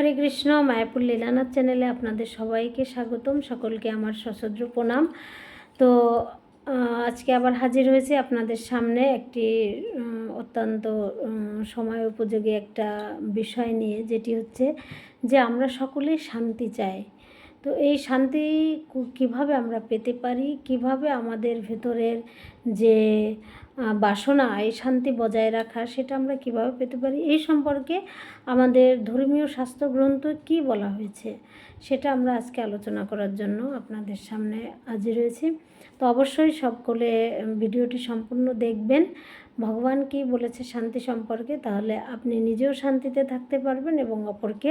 হরে কৃষ্ণ, মায়াপুর লীলানাথ চ্যানেলে আপনাদের সবাইকে স্বাগতম। সকলকে আমার সশদ্র প্রণাম। তো আজকে আবার হাজির হয়েছি আপনাদের সামনে একটি অত্যন্ত সময় উপযোগী একটা বিষয় নিয়ে, যেটি হচ্ছে যে আমরা সকলেই শান্তি চাই। তো এই শান্তি কীভাবে আমরা পেতে পারি? কীভাবে আমাদের ভেতরের যে বাসনা, এই শান্তি বজায় রাখা, সেটা আমরা কীভাবে পেতে পারি? এই সম্পর্কে আমাদের ধর্মীয় শাস্ত্র গ্রন্থ কি বলা হয়েছে? সেটা আমরা আজকে আলোচনা করার জন্য আপনাদের সামনে হাজির হয়েছি। তো অবশ্যই সকলে ভিডিওটি সম্পূর্ণ দেখবেন। ভগবান কি বলেছে শান্তি সম্পর্কে? তাহলে আপনি নিজেও শান্তিতে থাকতে পারবেন এবং অপরকে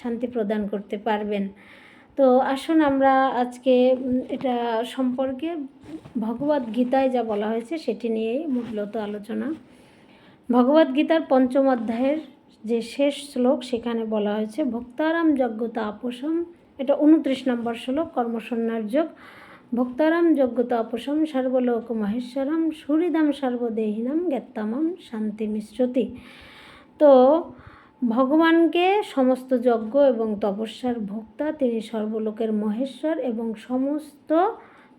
শান্তি প্রদান করতে পারবেন। তো আসুন আমরা আজকে এটা সম্পর্কে ভগবদ গীতায় যা বলা হয়েছে সেটি নিয়েই মূলত আলোচনা। ভগবদ গীতার পঞ্চম অধ্যায়ের যে শেষ শ্লোক সেখানে বলা হয়েছে, ভক্তারাম যজ্ঞতা আপোষম এটা উনত্রিশ নম্বর শ্লোক, কর্মসন্ন্যার যোগ। ভক্তারাম যজ্ঞতা আপোষম সর্বলোক মহেশ্বরম সুহৃদম সর্বদেহিনাম জ্ঞাত্তামম শান্তি মিশ্রতি তো ভগবানকে সমস্ত যজ্ঞ এবং তপস্যার ভোক্তা, তিনি সর্বলোকের মহেশ্বর এবং সমস্ত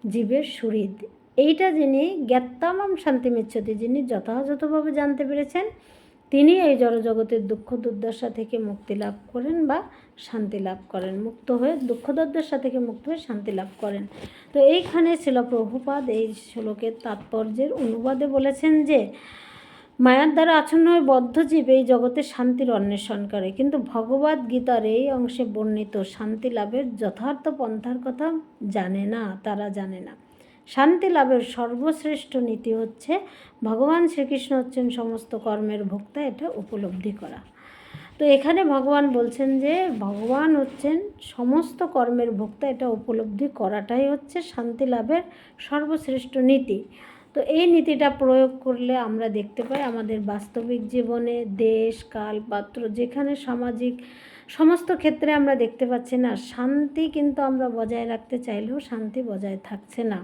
জীবের সুহৃদ। এইটা যিনি জ্ঞাত্তামাম শান্তি মিচ্ছতি যিনি যথাযথভাবে জানতে পেরেছেন, তিনি এই জড়জগতের দুঃখ দুর্দশা থেকে মুক্তি লাভ করেন বা শান্তি লাভ করেন, মুক্ত হয়ে দুঃখ দুর্দশা থেকে মুক্ত হয়ে শান্তি লাভ করেন। তো এইখানে ছিল প্রভুপাদ এই শ্লোকের তাৎপর্যের অনুবাদে বলেছেন যে মায়ার দ্বারা আচ্ছন্ন হয়ে বদ্ধজীব এই জগতে শান্তির অন্বেষণ করে। কিন্তু ভগবদ গীতার এই অংশে বর্ণিত শান্তি লাভের যথার্থ পন্থার কথা জানে না, তারা জানে না। শান্তি লাভের সর্বশ্রেষ্ঠ নীতি হচ্ছে ভগবান শ্রীকৃষ্ণ হচ্ছেন সমস্ত কর্মের ভোক্তা, এটা উপলব্ধি করা। তো এখানে ভগবান বলছেন যে ভগবান হচ্ছেন সমস্ত কর্মের ভোক্তা, এটা উপলব্ধি করাটাই হচ্ছে শান্তি লাভের সর্বশ্রেষ্ঠ নীতি। তো এই নীতিটা প্রয়োগ করলে আমরা দেখতে পাই আমাদের বাস্তবিক জীবনে দেশ কাল পাত্র যেখানে সামাজিক সমস্ত ক্ষেত্রে আমরা দেখতে পাচ্ছি না, শান্তি কিন্তু আমরা বজায় রাখতে চাইলেও শান্তি বজায় থাকছে না।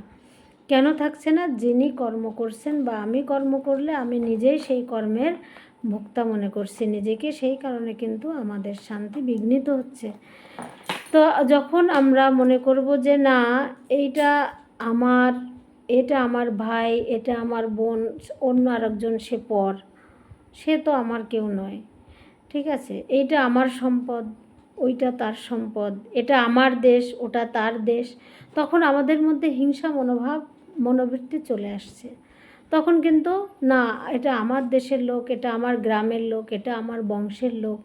কেন থাকছে না? যিনি কর্ম করছেন বা আমি কর্ম করলে আমি নিজেই সেই কর্মের ভোক্তা মনে করছি, নিজেকে সেই কারণে কিন্তু আমাদের শান্তি বিঘ্নিত হচ্ছে। তো যখন আমরা মনে করব যে না, এইটা আমার এটা আমার ভাই, এটা আমার বোন, অন্য আরেকজন সে পর। সে তো আমার কেউ নয়। ঠিক আছে? এইটা আমার সম্পদ, ওইটা তার সম্পদ। এটা আমার দেশ, ওটা তার দেশ। তখন আমাদের মধ্যে হিংসা, মনোভাব, মনোবৃত্তি চলে আসছে। তখন কিন্তু, না, এটা আমার দেশের লোক, এটা আমার গ্রামের লোক, এটা আমার বংশের লোক।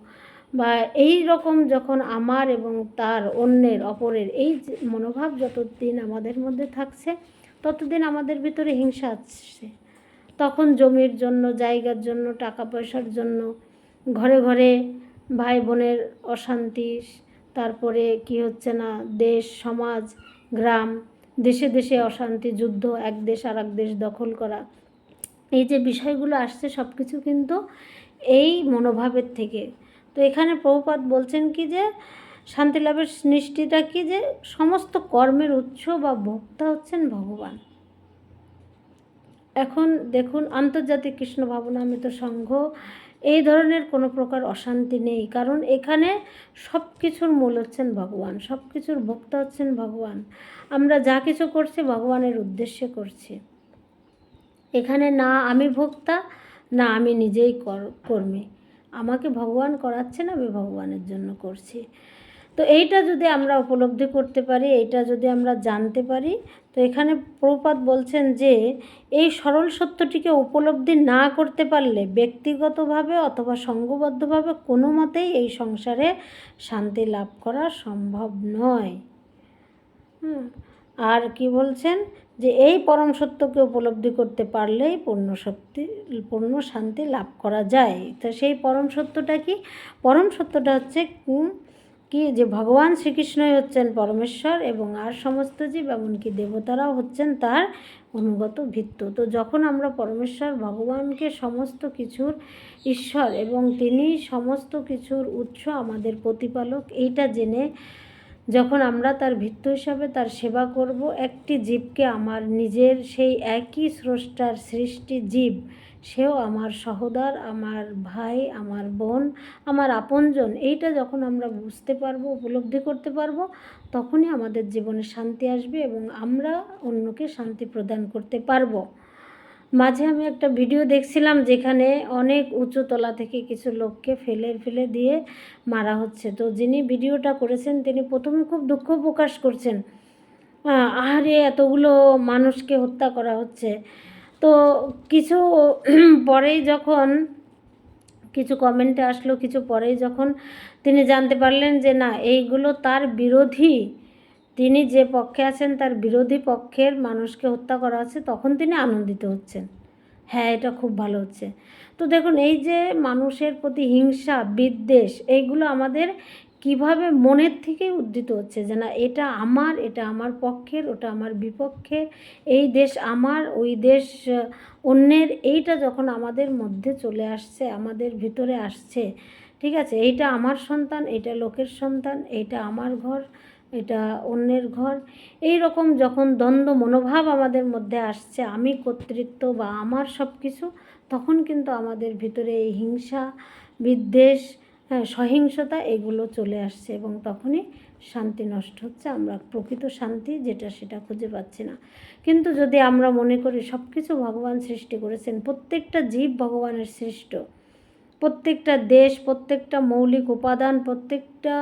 বা এই রকম যখন আমার এবং তার অন্যের, অপরের, এই মনোভাব যতদিন আমাদের মধ্যে থাকছে ততদিন আমাদের ভিতরে হিংসা আসছে। তখন জমির জন্য, জায়গার জন্য টাকা পয়সার জন্য, ঘরে ঘরে ভাই বোনের অশান্তি, তারপরে কি হচ্ছে না, দেশ, সমাজ, গ্রাম, দেশে দেশে অশান্তি, যুদ্ধ, এক দেশ আর এক দেশ দখল করা। এই যে বিষয়গুলো আসছে সব কিছু কিন্তু এই মনোভাবের থেকে। তো এখানে প্রভুপাত বলছেন কি যে শান্তি লাভের নিষ্ঠিটা কি যে সমস্ত কর্মের উৎস বা ভোক্তা হচ্ছেন ভগবান? এখন দেখুন, আন্তর্জাতিক কৃষ্ণ ভাবনামৃত সংঘ, এই ধরনের কোনো প্রকার অশান্তি নেই। কারণ এখানে সব কিছুর মূল হচ্ছেন ভগবান সব কিছুর ভোক্তা হচ্ছেন ভগবান। আমরা যা কিছু করছি ভগবানের উদ্দেশ্যে করছি। এখানে না আমি ভোক্তা, না আমি নিজেই কর- কর্মী। আমাকে ভগবান করাচ্ছেন আমি ভগবানের জন্য করছি। তো এইটা যদি আমরা উপলব্ধি করতে পারি, এইটা যদি আমরা জানতে পারি, তো এখানে প্রপাত বলছেন যে, এই সরল সত্যটিকে উপলব্ধি না করতে পারলে ব্যক্তিগতভাবে অথবা সঙ্গবদ্ধভাবে কোনো মতেই এই সংসারে শান্তি লাভ করা সম্ভব নয়। আর কি বলছেন? যে এই পরম সত্যকে উপলব্ধি করতে পারলেই পূর্ণ শক্তি, পূর্ণ শান্তি লাভ করা যায়। তো সেই পরম সত্যটা কি? পরম সত্যটা হচ্ছে কি? যে ভগবান শ্রীকৃষ্ণই হচ্ছেন পরমেশ্বর এবং আর সমস্ত জীব এমনকি দেবতারাও হচ্ছেন তার অনুগত ভিত্ত। তো যখন আমরা পরমেশ্বর, ভগবানকে সমস্ত কিছুর ঈশ্বর এবং তিনি সমস্ত কিছুর উৎস আমাদের প্রতিপালক, এইটা জেনে যখন আমরা তার ভিত্ত হিসাবে তার সেবা করব, একটি জীবকে আমার নিজের সেই একই স্রষ্টার সৃষ্টি জীব সেও আমার সহোদর আমার ভাই আমার বোন আমার আপনজন। এইটা যখন আমরা বুঝতে পারব উপলব্ধি করতে পারব তখনই আমাদের জীবনে শান্তি আসবে এবং আমরা অন্যকে শান্তি প্রদান করতে পারব। মাঝে আমি একটা ভিডিও দেখছিলাম যেখানে অনেক উঁচু তলা থেকে কিছু লোককে ফেলে ফেলে দিয়ে মারা হচ্ছে। তো যিনি ভিডিওটা করেছেন তিনি প্রথমে খুব দুঃখ প্রকাশ করছেন। আহ, আহারে এতগুলো মানুষকে হত্যা করা হচ্ছে। তো কিছু পরেই যখন, কিছু কমেন্টে আসলো, কিছু পরেই যখন তিনি জানতে পারলেন যে না, এইগুলো তার বিরোধী। তিনি যে পক্ষে আছেন, তার বিরোধী পক্ষের মানুষকে হত্যা করা হচ্ছে, তখন তিনি আনন্দিত হচ্ছেন। হ্যাঁ এটা খুব ভালো হচ্ছে। তো দেখুন, এই যে মানুষের প্রতি হিংসা, বিদ্বেষ, এইগুলো আমাদের কীভাবে মনের থেকে উদ্ধৃত হচ্ছে যে না, এটা আমার এটা আমার পক্ষের, ওটা আমার বিপক্ষের, এই দেশ আমার, ওই দেশ, অন্যের, এইটা যখন আমাদের মধ্যে চলে আসছে, আমাদের ভিতরে আসছে, ঠিক আছে? এইটা আমার সন্তান, এটা লোকের সন্তান এইটা আমার ঘর, এটা অন্যের ঘর। এই রকম যখন দ্বন্দ্ব, মনোভাব আমাদের মধ্যে আসছে, আমি কর্তৃত্ব বা আমার সব কিছু তখন কিন্তু আমাদের ভিতরে এই হিংসা, বিদ্বেষ হ্যাঁ সহিংসতা এগুলো চলে আসছে এবং তখনই শান্তি নষ্ট হচ্ছে। আমরা প্রকৃত শান্তি যেটা সেটা খুঁজে পাচ্ছি না। কিন্তু যদি আমরা মনে করি সব কিছু ভগবান সৃষ্টি করেছেন, প্রত্যেকটা জীব ভগবানের সৃষ্ট। প্রত্যেকটা দেশ, প্রত্যেকটা মৌলিক উপাদান, প্রত্যেকটা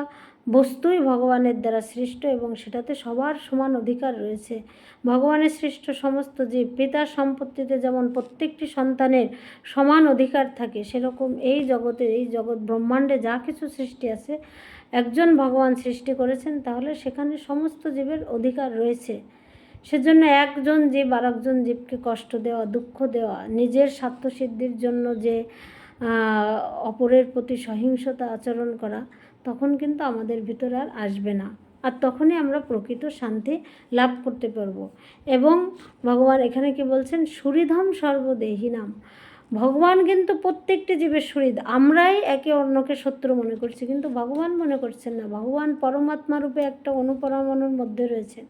বস্তুই ভগবানের দ্বারা সৃষ্ট এবং সেটাতে সবার সমান অধিকার রয়েছে। ভগবানের সৃষ্ট সমস্ত জীব পিতার সম্পত্তিতে যেমন প্রত্যেকটি সন্তানের সমান অধিকার থাকে, সেরকম এই জগতে, এই জগৎ ব্রহ্মাণ্ডে যা কিছু সৃষ্টি আছে, একজন ভগবান সৃষ্টি করেছেন, তাহলে সেখানে সমস্ত জীবের অধিকার রয়েছে। সেজন্য একজন জীব আরেকজন জীবকে কষ্ট দেওয়া, দুঃখ দেওয়া, নিজের স্বার্থসিদ্ধির জন্য যে অপরের প্রতি সহিংসতা আচরণ করা তখন কিন্তু আমাদের ভিতরে আর আসবে না। আর তখনই আমরা প্রকৃত শান্তি লাভ করতে পারব। এবং ভগবান এখানে কি বলছেন? সুরিধাম সর্বদেহিনাম ভগবান কিন্তু প্রত্যেকটি জীবের শরীর আমরাই একে অন্যকে শত্রু মনে করছি, কিন্তু ভগবান মনে করছেন না। ভগবান পরমাত্মা রূপে একটা অনুপরমাণুর মধ্যে রয়েছেন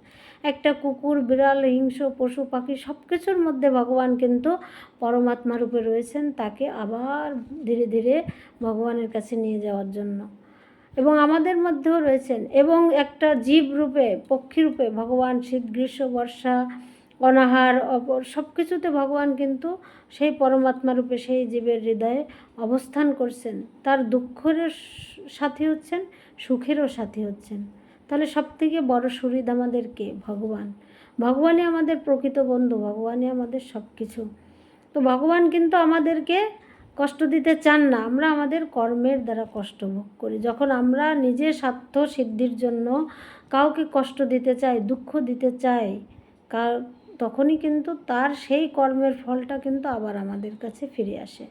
একটা কুকুর, বিড়াল, হিংস্র পশু, পাখি সব কিছুর মধ্যে ভগবান কিন্তু পরমাত্মা রূপে রয়েছেন। তাকে আবার ধীরে ধীরে ভগবানের কাছে নিয়ে যাওয়ার জন্য। এবং আমাদের মধ্যেও রয়েছেন এবং একটা জীব রূপে, পক্ষী রূপে ভগবান শীত, গ্রীষ্ম, বর্ষা, অনাহার, অপর সব কিছুতে ভগবান কিন্তু সেই পরমাত্মা রূপে, সেই জীবের হৃদয়ে অবস্থান করছেন। তার দুঃখের সাথী হচ্ছেন, সুখেরও সাথী হচ্ছেন। তাহলে সব থেকে বড় সুরিদ আমাদেরকে ভগবান। ভগবানই আমাদের প্রকৃত বন্ধু, ভগবানই আমাদের সব কিছু তো ভগবান কিন্তু আমাদেরকে কষ্ট দিতে চান না, আমরা আমাদের কর্মের দ্বারা কষ্ট ভোগ করি। যখন আমরা নিজের স্বার্থ সিদ্ধির জন্য কাউকে কষ্ট দিতে চাই, দুঃখ দিতে চাই, কার, তখনই কিন্তু তার সেই কর্মের ফলটা কিন্তু আবার আমাদের কাছে ফিরে আসে।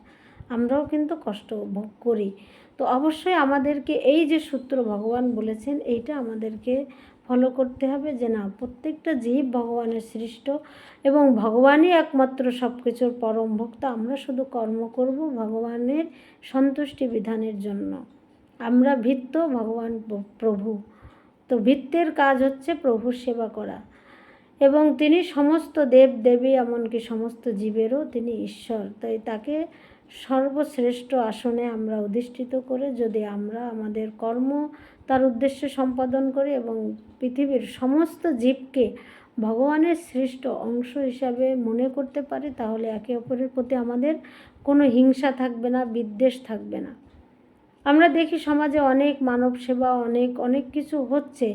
আমরাও কিন্তু কষ্ট ভোগ করি। তো অবশ্যই আমাদেরকে এই যে সূত্র ভগবান বলেছেন, এইটা আমাদেরকে ফলো করতে হবে যে না, প্রত্যেকটা জীব ভগবানের সৃষ্ট এবং ভগবানই একমাত্র সব কিছুর পরম ভক্ত। আমরা শুধু কর্ম করব ভগবানের সন্তুষ্টি বিধানের জন্য। আমরা ভিত্ত ভগবান প্রভু। তো ভিত্তের কাজ হচ্ছে প্রভুর সেবা করা। এবং তিনি সমস্ত দেব দেবী এমনকি সমস্ত জীবেরও তিনি ঈশ্বর। তাই তাকে সর্বশ্রেষ্ঠ আসনে আমরা অধিষ্ঠিত করে যদি আমরা আমাদের কর্ম তার উদ্দেশ্যে সম্পাদন করে এবং পৃথিবীর সমস্ত জীবকে ভগবানের সৃষ্ট অংশ হিসাবে মনে করতে পারি, তাহলে একে অপরের প্রতি আমাদের কোনো হিংসা থাকবে না, বিদ্বেষ থাকবে না। আমরা দেখি সমাজে অনেক মানব সেবা, অনেক অনেক কিছু হচ্ছে,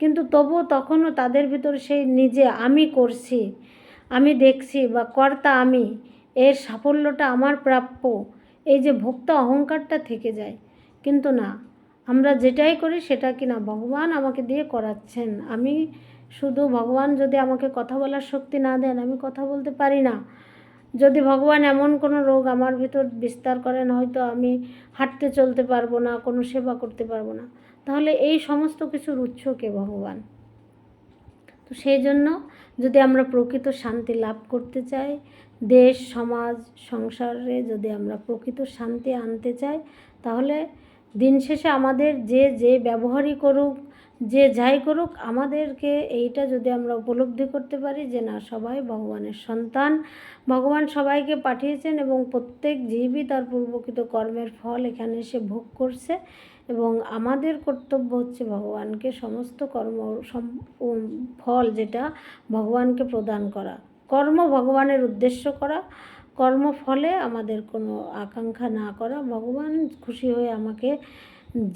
কিন্তু তবুও তখনও তাদের ভিতর সেই নিজে আমি করছি, আমি দেখছি বা কর্তা আমি, এর সাফল্যটা আমার প্রাপ্য, এই যে ভোক্তা অহংকারটা থেকে যায়। কিন্তু না আমরা যেটাই করি সেটা কি না? ভগবান আমাকে দিয়ে করাচ্ছেন। আমি শুধু ভগবান যদি আমাকে কথা বলার শক্তি না দেন, আমি কথা বলতে পারি না। যদি ভগবান এমন কোনো রোগ আমার ভিতর বিস্তার করেন, হয়তো আমি হাঁটতে চলতে পারব না, কোনো সেবা করতে পারব না। তাহলে এই সমস্ত কিছুর উৎস কে ভগবান? তো সেই জন্য যদি আমরা প্রকৃত শান্তি লাভ করতে চাই, দেশ, সমাজ, সংসারে যদি আমরা প্রকৃত শান্তি আনতে চাই, তাহলে দিন শেষে আমাদের যে যে ব্যবহারই করুক, যে যাই করুক, আমাদেরকে এইটা যদি আমরা উপলব্ধি করতে পারি যে না, সবাই ভগবানের সন্তান। ভগবান সবাইকে পাঠিয়েছেন এবং প্রত্যেক জীবই তার পূর্বকৃত কর্মের ফল এখানে এসে ভোগ করছে এবং আমাদের কর্তব্য হচ্ছে ভগবানকে সমস্ত কর্ম ফল যেটা ভগবানকে প্রদান করা। কর্ম ভগবানের উদ্দেশ্য করা। কর্মফলে আমাদের কোনো আকাঙ্ক্ষা না করা। ভগবান খুশি হয়ে আমাকে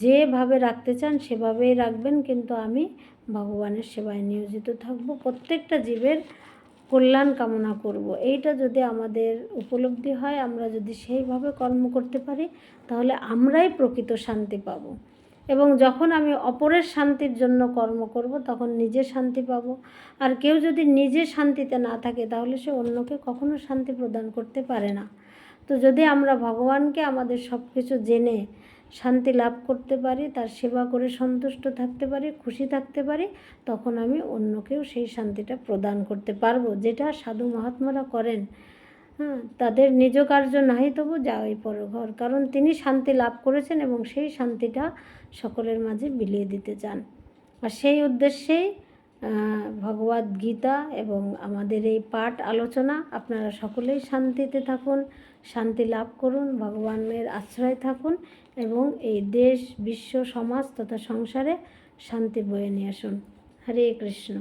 যেভাবে রাখতে চান সেভাবেই রাখবেন, কিন্তু আমি ভগবানের সেবায় নিয়োজিত থাকব। প্রত্যেকটা জীবের কল্যাণ কামনা করব। এইটা যদি আমাদের উপলব্ধি হয়, আমরা যদি সেইভাবে কর্ম করতে পারি, তাহলে আমরাই প্রকৃত শান্তি পাব। এবং যখন আমি অপরের শান্তির জন্য কর্ম করব, তখন নিজে শান্তি পাব। আর কেউ যদি নিজে শান্তিতে না থাকে, তাহলে সে অন্যকে কখনো শান্তি প্রদান করতে পারে না। তো যদি আমরা ভগবানকে আমাদের সব কিছু জেনে শান্তি লাভ করতে পারি, তার সেবা করে সন্তুষ্ট থাকতে পারি, খুশি থাকতে পারি, তখন আমি অন্যকেও সেই শান্তিটা প্রদান করতে পারব, যেটা সাধু মহাত্মারা করেন। হ্যাঁ তাদের নিজ কার্য নাহি তবু যাওয়াই পরঘর, কারণ তিনি শান্তি লাভ করেছেন এবং সেই শান্তিটা সকলের মাঝে বিলিয়ে দিতে চান। আর সেই উদ্দেশ্যেই ভগবদ গীতা এবং আমাদের এই পাঠ আলোচনা, আপনারা সকলেই শান্তিতে থাকুন, শান্তি লাভ করুন ভগবানের আশ্রয় থাকুন এবং এই দেশ, বিশ্ব, সমাজ তথা সংসারে শান্তি বয়ে নিয়ে আসুন। হরে কৃষ্ণ।